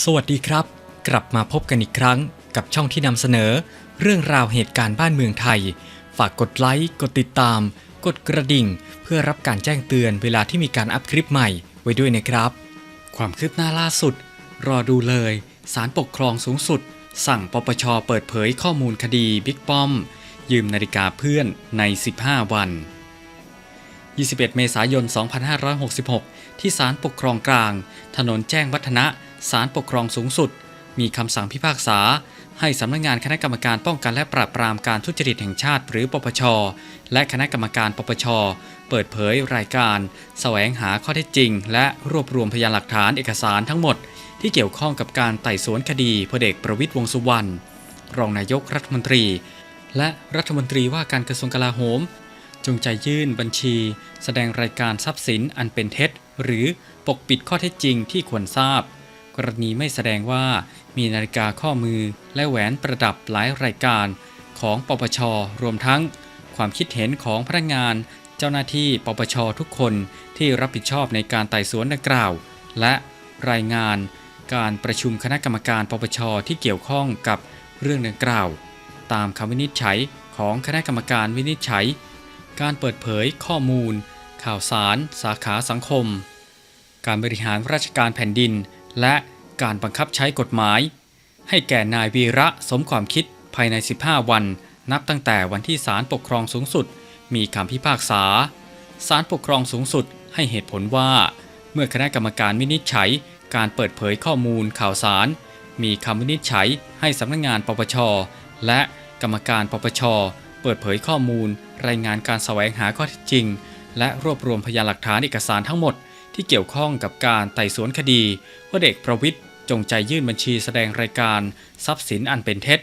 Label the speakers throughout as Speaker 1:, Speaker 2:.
Speaker 1: สวัสดีครับ กลับมาพบกันอีกครั้งกับช่องที่นำเสนอ เรื่องราวเหตุการณ์บ้านเมืองไทย ฝากกดไลค์ กดติดตาม กดกระดิ่ง เพื่อรับการแจ้งเตือนเวลาที่มีการอัพคลิปใหม่ไว้ด้วยนะครับ ความคืบหน้าล่าสุด รอดูเลยศาลปกครองสูงสุด สั่งปปชเปิดเผยข้อมูลคดีบิ๊กป้อม ยืมนาฬิกาเพื่อนใน 15 วัน 21 เมษายน 2566 ที่ศาลปกครองกลาง ถนนแจ้งวัฒนะ ศาลปกครองสูงสุด มีคำสั่งพิพากษา ให้สำนักงานคณะกรรมการป้องกันและปราบปรามการทุจริตแห่งชาติ หรือปปช และคณะกรรมการปปช เปิดเผยรายการ แสวงหาข้อเท็จจริง และรวบรวมพยานหลักฐานเอกสารทั้งหมด ที่เกี่ยวข้องกับการไต่สวนคดีพลเอกประวิตยวงสุวรรณรองนายกรัฐมนตรี และรัฐมนตรีว่าการกระทรวงกลาโหมจงใจยื่นบัญชี แสดงรายการทรัพย์สินอันเป็นเท็จ หรือปกปิดข้อเท็จจริงที่ควรทราบ กรณีไม่แสดงว่ามีนาฬิกาข้อมือและแหวนประดับหลายรายการของปปช รวมทั้ง ความคิดเห็นของพนักงาน เจ้าหน้าที่ปปชทุกคนที่รับผิดชอบในการไต่สวนดังกล่าว และรายงานการประชุมคณะกรรมการปปชที่เกี่ยวข้องกับเรื่องดังกล่าว ตามคำวินิจฉัยของคณะกรรมการวินิจฉัย การเปิดเผยข้อมูล ข่าวสาร สาขาสังคม การบริหารราชการแผ่นดิน และการบังคับใช้กฎหมาย ให้แก่นายวีระสมความคิดภายใน 15 วัน นับตั้งแต่วันที่ศาลปกครองสูงสุด มีคำพิพากษาศาลปกครองสูงสุดให้เหตุผลว่า เมื่อคณะกรรมการวินิจฉัยการเปิดเผยข้อมูลข่าวสาร มีคำวินิจฉัยให้สำนักงานปปช และกรรมการปปช เปิดเผยข้อมูล รายงานการแสวงหาข้อเท็จจริง และรวบรวมพยานหลักฐานเอกสารทั้งหมด ที่เกี่ยวข้องกับการไต่สวนคดีว่าเด็กประวิทย์จงใจยื่นบัญชีแสดงรายการทรัพย์สินอันเป็นเท็จ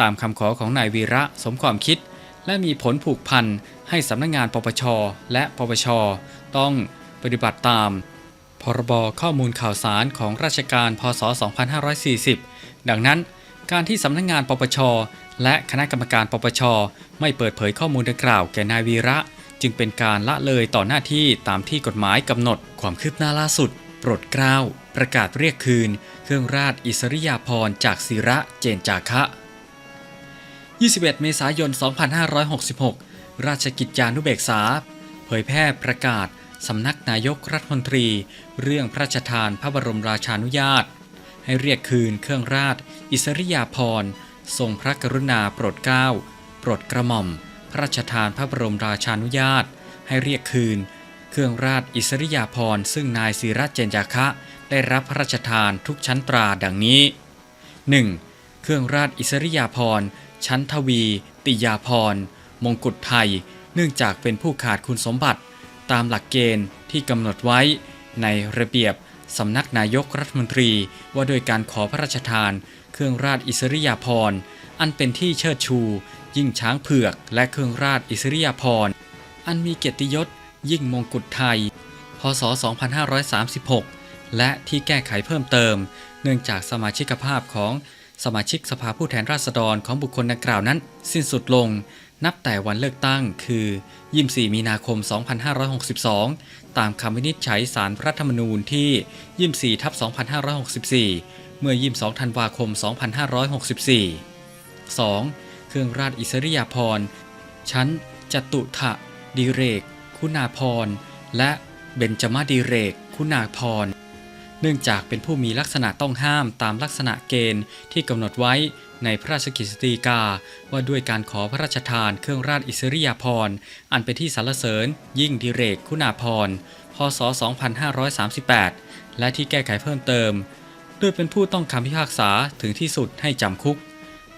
Speaker 1: ตามคำขอของนายวีระสมความคิด และมีผลผูกพันให้สำนักงานปปช และปปช ต้องปฏิบัติตาม พรบข้อมูลข่าวสารของราชการพศ 2540 ดังนั้น การที่สำนักงานปปช และคณะกรรมการปปช ไม่เปิดเผยข้อมูลดังกล่าวแก่นายวีระ จึงเป็นการละเลยต่อหน้าที่ตามที่กฎหมายกำหนดความคืบหน้าล่าสุดโปรดเกล้า ประกาศเรียกคืน เครื่องราชอิสริยาภรณ์จากศิระเจนจาคะ 21 เมษายน 2566 ราชกิจจานุเบกษา เผยแพร่ประกาศ สำนักนายกรัฐมนตรี เรื่องพระราชทานพระบรมราชานุญาต ให้เรียกคืนเครื่องราชอิสริยาภรณ์ทรงพระกรุณาโปรดเกล้า โปรดกระหม่อม พระราชทานพระบรมราชานุญาต ให้เรียกคืน เครื่องราชอิสริยาภรณ์ซึ่งนายศิระเจนจาคะ ได้รับพระราชทานทุกชั้นตราดังนี้ 1. เครื่องราชอิสริยาภรณ์ชั้นทวี ติยาภรณ์มงกุฎไทย เนื่องจากเป็นผู้ขาดคุณสมบัติ ตามหลักเกณฑ์ที่กำหนดไว้ ในระเบียบสำนักนายกรัฐมนตรีว่าโดยการขอพระราชทาน เครื่องราชอิสริยาภรณ์อันเป็นที่เชิดชู ยิ่งช้างเผือกและเครื่องราชอิสริยาภรณ์ อันมีเกียรติยศยิ่งมงกุฎไทย พศ 2536 และที่แก้ไขเพิ่มเติม เนื่องจากสมาชิกภาพของสมาชิกสภาผู้แทนราษฎรของบุคคลดังกล่าวนั้น สิ้นสุดลง นับแต่วันเลือกตั้งคือ 24 มีนาคม 2562 ตามคำวินิจฉัยสารรัฐธรรมนูญที่ 24 ทับ 2564 เมื่อ 22 ธันวาคม 2564 2. เครื่องราชอิสริยาภรณ์ชั้นจตุถะดีเรก คุณาภรณ์และเบญจมาดีเรก คุณาภรณ์เนื่องจากเป็นผู้มีลักษณะต้องห้ามตามลักษณะเกณฑ์ที่กำหนดไว้ในพระราชกฤษฎีกา ว่าด้วยการขอพระราชทานเครื่องราชอิสริยาภรณ์อันเป็นที่สรรเสริญ ยิ่งดิเรกคุณาภรณ์พศ 2538 และที่แก้ไขเพิ่มเติมโดยเป็นผู้ต้องคำพิพากษาถึงที่สุดให้จำคุก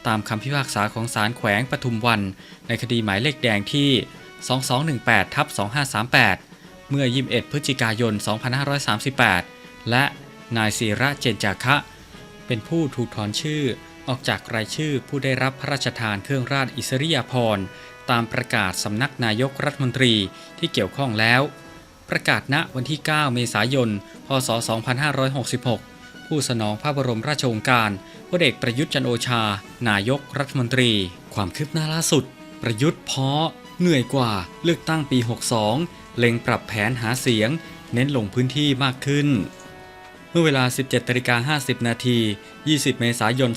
Speaker 1: ตามคำพิพากษาของศาลแขวงปทุมวัน ในคดีหมายเลขแดงที่ 2218ทับ2538 เมื่อ 21 พฤศจิกายน 2538 และนายศิระเจนจาคะ เป็นผู้ถูกถอนชื่อออกจากรายชื่อผู้ได้รับพระราชทานเครื่องราชอิสริยาภรณ์ตามประกาศสำนักนายกรัฐมนตรีที่เกี่ยวข้องแล้ว ประกาศณวันที่ 9 เมษายน พศ 2566 ผู้สนองพระบรมราชโองการพลเอกประยุทธ์จันโอชา นายกรัฐมนตรี ความคืบหน้าล่าสุด ประยุทธ์เพาะเหนื่อยกว่าเลือกตั้งปี 62 เล็งปรับแผนหาเสียง เน้นลงพื้นที่มากขึ้น เมื่อเวลา 17นาฬิกา50 นาที 20 เมษายน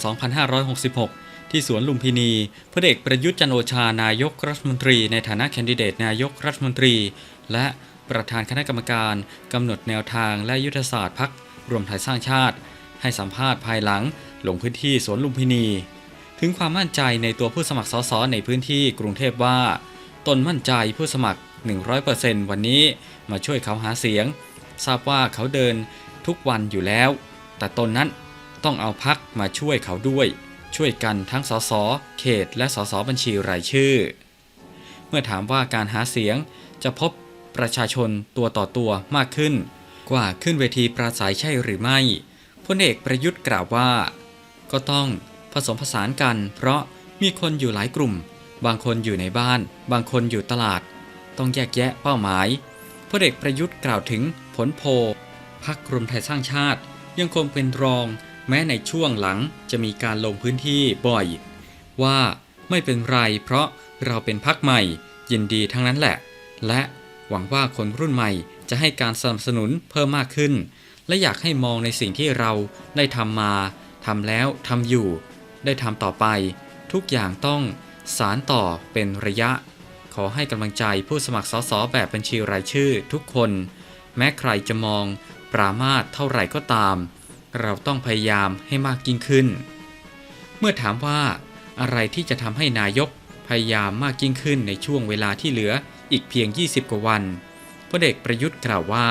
Speaker 1: 2566 ที่สวนลุมพินีพลเอกประยุทธ์จันโอชานายกรัฐมนตรี ในฐานะแคนดิเดตนายกรัฐมนตรี และประธานคณะกรรมการกำหนดแนวทางและยุทธศาสตร์พัก รวมไทยสร้างชาติ ให้สัมภาษณ์ภายหลังลงพื้นที่สวนลุมพินี ถึงความมั่นใจในตัวผู้สมัครสสในพื้นที่กรุงเทพว่า ตนมั่นใจผู้สมัคร 100%วันนี้มาช่วยเขาหาเสียง ทราบว่าเขาเดินทุกวันอยู่แล้ว แต่ตนนั้นต้องเอาพักมาช่วยเขาด้วย ช่วยกันทั้งสสเขต และสสบัญชีรายชื่อ เมื่อถามว่าการหาเสียงจะพบประชาชนตัวต่อตัวมากขึ้น กว่าขึ้นเวทีปราศัยใช่หรือไม่พลเอกประยุทธ์กล่าวว่า ก็ต้องผสมผสานกัน เพราะมีคนอยู่หลายกลุ่ม บางคนอยู่ในบ้าน บางคนอยู่ตลาด ต้องแยกแยะเป้าหมายพลเอกประยุทธ์กล่าวถึงผลโพลพักรวมไทยสร้างชาติ ยังคงเป็นรอง แม้ในช่วงหลังจะมีการลงพื้นที่บ่อย ว่าไม่เป็นไรเพราะเราเป็นพักใหม่ยินดีทั้งนั้นแหละ และหวังว่าคนรุ่นใหม่ จะให้การสนับสนุนเพิ่มมากขึ้น และอยากให้มองในสิ่งที่เราได้ทำมาทำแล้วทำอยู่ ได้ทำต่อไป ทุกอย่างต้องสารต่อเป็นระยะ ขอให้กำลังใจผู้สมัครสสแบบบัญชีรายชื่อทุกคน แม้ใครจะมองปรามาสเท่าไหร่ก็ตาม เราต้องพยายามให้มากยิ่งขึ้น เมื่อถามว่าอะไรที่จะทำให้นายกพยายามมากยิ่งขึ้นในช่วงเวลาที่เหลืออีกเพียง 20 กว่าวัน พลเอกประยุทธ์กล่าวว่า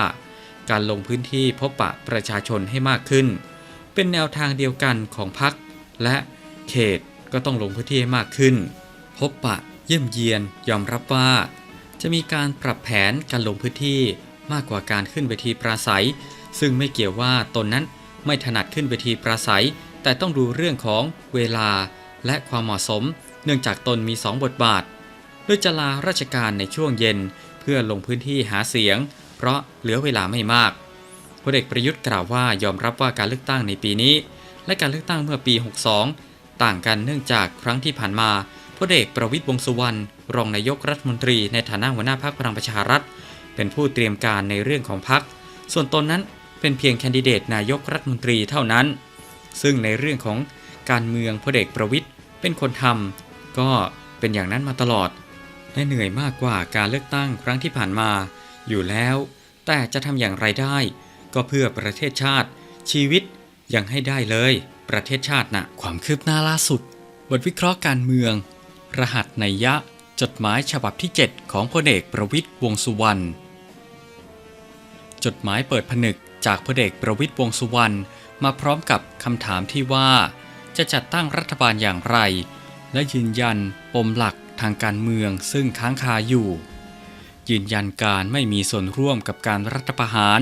Speaker 1: การลงพื้นที่พบปะประชาชนให้มากขึ้น เป็นแนวทางเดียวกันของพรรคและเขตก็ต้องลงพื้นที่ให้มากขึ้น พบปะเยี่ยมเยียนยอมรับว่า จะมีการปรับแผนการลงพื้นที่มากกว่าการขึ้นเวทีปราศัย ซึ่งไม่เกี่ยวว่าตนนั้นไม่ถนัดขึ้นเวทีปราศัย แต่ต้องดูเรื่องของเวลาและความเหมาะสม เนื่องจากตนมี 2 บทบาท โดยจะลาราชการในช่วงเย็น พื่อลงพื้นที่หาเสียง เพราะเหลือเวลาไม่มากพลเอกประยุทธ์กล่าวว่ายอมรับว่าการเลือกตั้งในปีนี้ และการเลือกตั้งเมื่อปี 62 ต่างกันเนื่องจากครั้งที่ผ่านมาพลเอกประวิตรวงษ์สุวรรณรองนายกรัฐมนตรีในฐานะหัวหน้าพรรคพลังประชารัฐ เป็นผู้เตรียมการในเรื่องของพรรคส่วนตนนั้นเป็นเพียงแคนดิเดตนายกรัฐมนตรีเท่านั้น ซึ่งในเรื่องของการเมืองพลเอกประวิตรเป็นคนทำก็เป็นอย่างนั้นมาตลอด และเหนื่อยมากกว่าการเลือกตั้งครั้งที่ผ่านมา อยู่แล้ว แต่จะทำอย่างไรได้ ก็เพื่อประเทศชาติ ชีวิตยังให้ได้เลย ประเทศชาตินะความคืบหน้าล่าสุด บทวิเคราะห์การเมือง รหัสในยะ จดหมายฉบับที่ 7 ของพลเอกประวิตรวงสุวรรณจดหมายเปิดผนึกจากพลเอกประวิตรวงสุวรรณมาพร้อมกับคำถามที่ว่า จะจัดตั้งรัฐบาลอย่างไร และยืนยันปมหลัก ทางการเมืองซึ่งค้างคาอยู่ ยืนยันการไม่มีส่วนร่วมกับการรัฐประหาร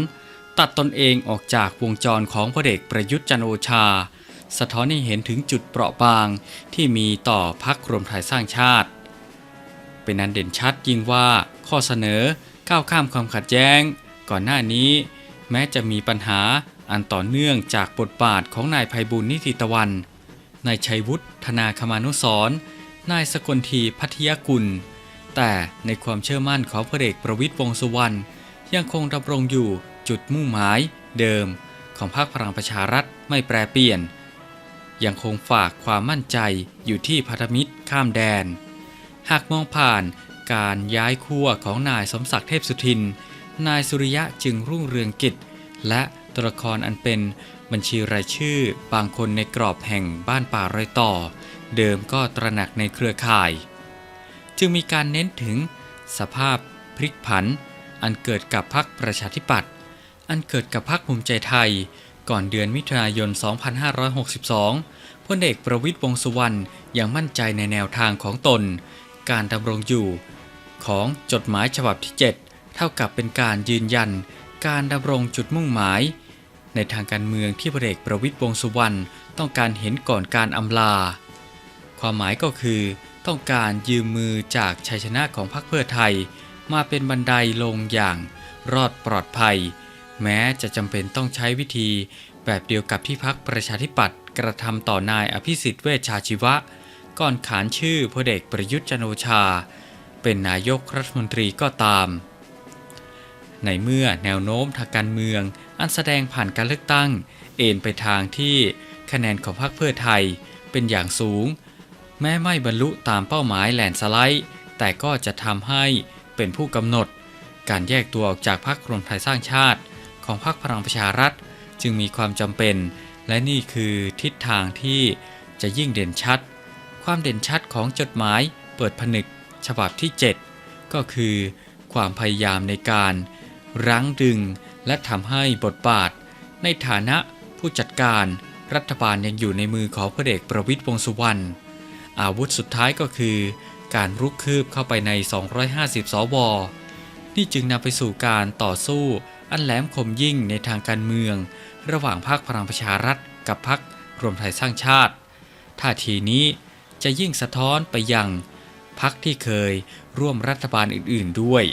Speaker 1: ตัดตนเองออกจากวงจรของพลเอกประยุทธ์จันโอชา สะท้อนให้เห็นถึงจุดเปราะบางที่มีต่อพักรวมไทยสร้างชาติ เป็นนันเด่นชัดยิ่งว่าข้อเสนอก้าวข้ามความขัดแย้ง ก่อนหน้านี้ แม้จะมีปัญหาอันต่อเนื่องจากบทบาทของนายภัยบุญนิติตะวันนายชัยวุฒิธนาคมานุสรณ์ นายสกลทีพัทยกุล แต่ในความเชื่อมั่นของพลเอกประวิตรวงษ์สุวรรณยังคงดำรงอยู่จุดมุ่งหมายเดิม ของพรรคพลังประชารัฐไม่แปรเปลี่ยน ยังคงฝากความมั่นใจอยู่ที่พันธมิตรข้ามแดน หากมองผ่านการย้ายขั้วของนายสมศักดิ์เทพสุทิน นายสุริยะจึงรุ่งเรืองกิจ และตัวละครอันเป็นบัญชีรายชื่อบางคนในกรอบแห่งบ้านป่ารอยต่อ เดิมก็ตระหนักในเครือข่าย จึงมีการเน้นถึงสภาพพลิกผัน อันเกิดกับพรรคประชาธิปัตย์อันเกิดกับพรรคภูมิใจไทย ก่อนเดือนมิถุนายน 2562พลเอกประวิตรวงษ์สุวรรณยังมั่นใจในแนวทางของตน การดำรงอยู่ ของจดหมายฉบับที่ 7 เท่ากับเป็นการยืนยัน การดำรงจุดมุ่งหมาย ในทางการเมืองที่พลเอกประวิตรวงษ์สุวรรณต้องการเห็นก่อนการอำลา ความหมายก็คือต้องการยืมมือจากชัยชนะของพรรคเพื่อไทย มาเป็นบันไดลงอย่างรอดปลอดภัย แม้จะจำเป็นต้องใช้วิธี แบบเดียวกับที่พรรคประชาธิปัตย์กระทำต่อนายอภิสิทธิ์เวชชาชีวะ ก่อนขานชื่อพลเอกประยุทธ์จันโอชา เป็นนายกรัฐมนตรีก็ตาม ในเมื่อแนวโน้มทางการเมือง อันแสดงผ่านการเลือกตั้ง เอ็นไปทางที่คะแนนของพรรคเพื่อไทยเป็นอย่างสูง แม้ไม่บรรลุตามเป้าหมายแลนสไลด์ แต่ก็จะทำให้เป็นผู้กำหนด การแยกตัวออกจากพรรครวมไทยสร้างชาติ ของพรรคพลังประชารัฐ จึงมีความจำเป็น และนี่คือทิศทางที่จะยิ่งเด่นชัด ความเด่นชัดของจดหมายเปิดผนึก ฉบับที่ 7 ก็คือ ความพยายามในการ รั้งดึงและทำให้บทบาท ในฐานะผู้จัดการรัฐบาลยังอยู่ในมือของพลเอกประวิตยวงษ์สุวรรณ อาวุธสุดท้ายก็คือ การรุกคืบเข้าไปใน 250 สว นี่จึงนำไปสู่การต่อสู้อันแหลมคมยิ่งในทางการเมือง ระหว่างพรรคพลังประชารัฐ กับพรรครวมไทยสร้างชาติ ท่าทีนี้จะยิ่งสะท้อนไปยังพรรคที่เคยร่วมรัฐบาลอื่น ๆ ด้วย